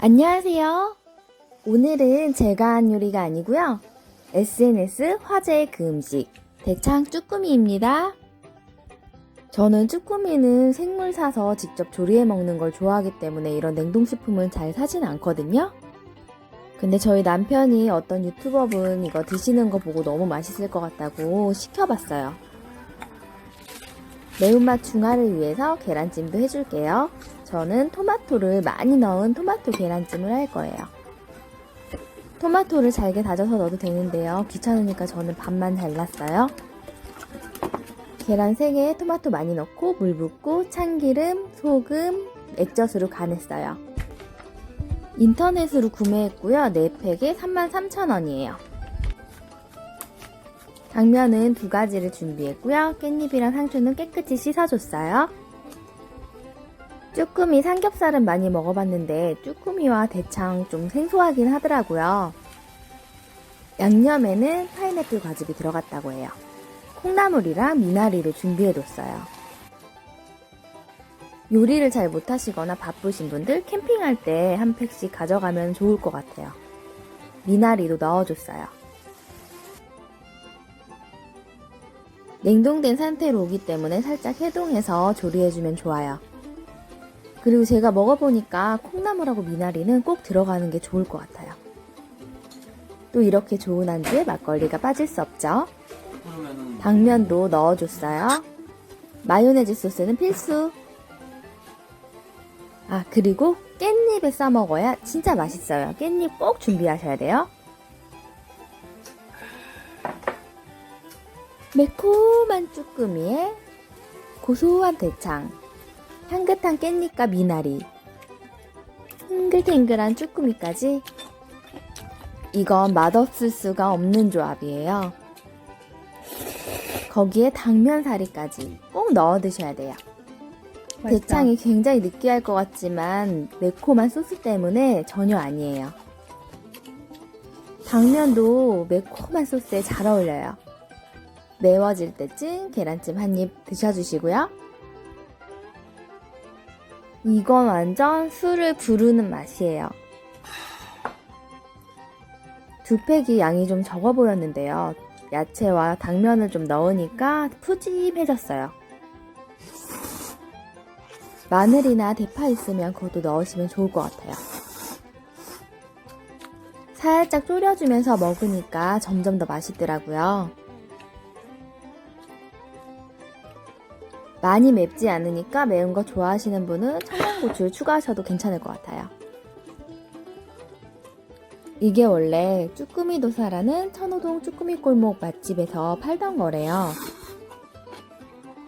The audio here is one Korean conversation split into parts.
안녕하세요. 오늘은 제가 한 요리가 아니고요. SNS 화제의 그 음식 대창 쭈꾸미입니다. 저는 쭈꾸미는 생물 사서 직접 조리해 먹는 걸 좋아하기 때문에 이런 냉동식품은 잘 사진 않거든요. 근데 저희 남편이 어떤 유튜버 분 이거 드시는 거 보고 너무 맛있을 것 같다고 시켜봤어요. 매운맛 중화를 위해서 계란찜도 해줄게요. 저는 토마토를 많이 넣은 토마토 계란찜을 할 거예요. 토마토를 잘게 다져서 넣어도 되는데요. 귀찮으니까 저는 반만 잘랐어요. 계란 3개에 토마토 많이 넣고 물 붓고 참기름, 소금, 액젓으로 간했어요. 인터넷으로 구매했고요. 4팩에 33,000원이에요. 당면은 두 가지를 준비했고요. 깻잎이랑 상추는 깨끗이 씻어줬어요. 쭈꾸미 삼겹살은 많이 먹어봤는데 쭈꾸미와 대창 좀 생소하긴 하더라고요. 양념에는 파인애플 과즙이 들어갔다고 해요. 콩나물이랑 미나리를 준비해뒀어요. 요리를 잘 못하시거나 바쁘신 분들 캠핑할 때 한 팩씩 가져가면 좋을 것 같아요. 미나리도 넣어줬어요. 냉동된 상태로 오기 때문에 살짝 해동해서 조리해주면 좋아요. 그리고 제가 먹어보니까 콩나물하고 미나리는 꼭 들어가는 게 좋을 것 같아요. 또 이렇게 좋은 안주에 막걸리가 빠질 수 없죠. 당면도 넣어줬어요. 마요네즈 소스는 필수. 아, 그리고 깻잎에 싸먹어야 진짜 맛있어요. 깻잎 꼭 준비하셔야 돼요. 매콤한 쭈꾸미에 고소한 대창, 향긋한 깻잎과 미나리, 탱글탱글한 쭈꾸미까지. 이건 맛없을 수가 없는 조합이에요. 거기에 당면사리까지 꼭 넣어 드셔야 돼요. 대창이 굉장히 느끼할 것 같지만 매콤한 소스 때문에 전혀 아니에요. 당면도 매콤한 소스에 잘 어울려요. 매워질 때쯤 계란찜 한 입 드셔주시고요. 이건 완전 술을 부르는 맛이에요. 두 팩이 양이 좀 적어 보였는데요. 야채와 당면을 좀 넣으니까 푸짐해졌어요. 마늘이나 대파 있으면 그것도 넣으시면 좋을 것 같아요. 살짝 졸여주면서 먹으니까 점점 더 맛있더라고요. 많이 맵지 않으니까 매운 거 좋아하시는 분은 청양고추를 추가하셔도 괜찮을 것 같아요. 이게 원래 쭈꾸미 도사라는 천호동 쭈꾸미 골목 맛집에서 팔던 거래요.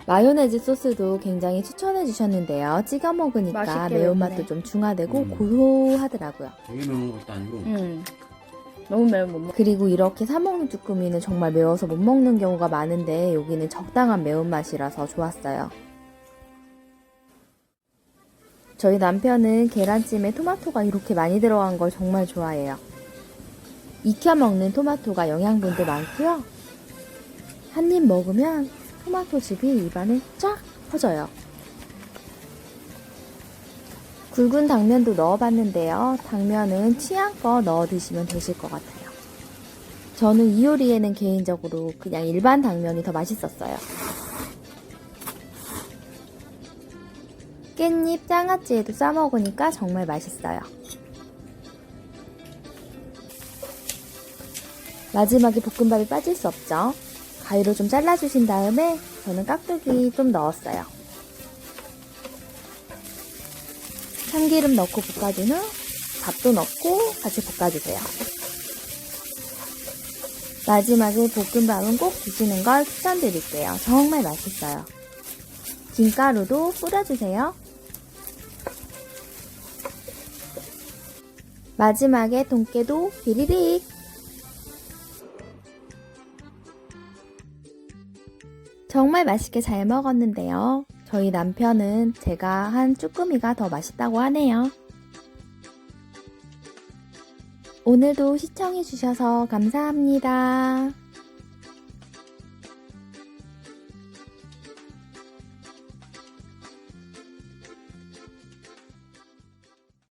마요네즈 소스도 굉장히 추천해 주셨는데요. 찍어 먹으니까 맛있게 매운맛도. 좀 중화되고 음. 고소하더라고요. 되게 매운 것도 아니고 응. 너무 매운 못 먹. 그리고 이렇게 사 먹는 쭈꾸미는 정말 매워서 못 먹는 경우가 많은데 여기는 적당한 매운맛이라서 좋았어요. 저희 남편은 계란찜에 토마토가 이렇게 많이 들어간 걸 정말 좋아해요. 익혀 먹는 토마토가 영양분도 많고요. 한 입 먹으면 토마토 즙이 입안에 쫙 퍼져요. 굵은 당면도 넣어봤는데요. 당면은 취향껏 넣어 드시면 되실 것 같아요. 저는 이 요리에는 개인적으로 그냥 일반 당면이 더 맛있었어요. 깻잎 장아찌에도 싸먹으니까 정말 맛있어요. 마지막에 볶음밥이 빠질 수 없죠. 가위로 좀 잘라주신 다음에 저는 깍두기 좀 넣었어요. 참기름 넣고 볶아준 후 밥도 넣고 같이 볶아주세요. 마지막에 볶음밥은 꼭 드시는 걸 추천드릴게요. 정말 맛있어요. 김가루도 뿌려주세요. 마지막에 돈깨도 비리릭! 정말 맛있게 잘 먹었는데요. 저희 남편은 제가 한 쭈꾸미가 더 맛있다고 하네요. 오늘도 시청해주셔서 감사합니다.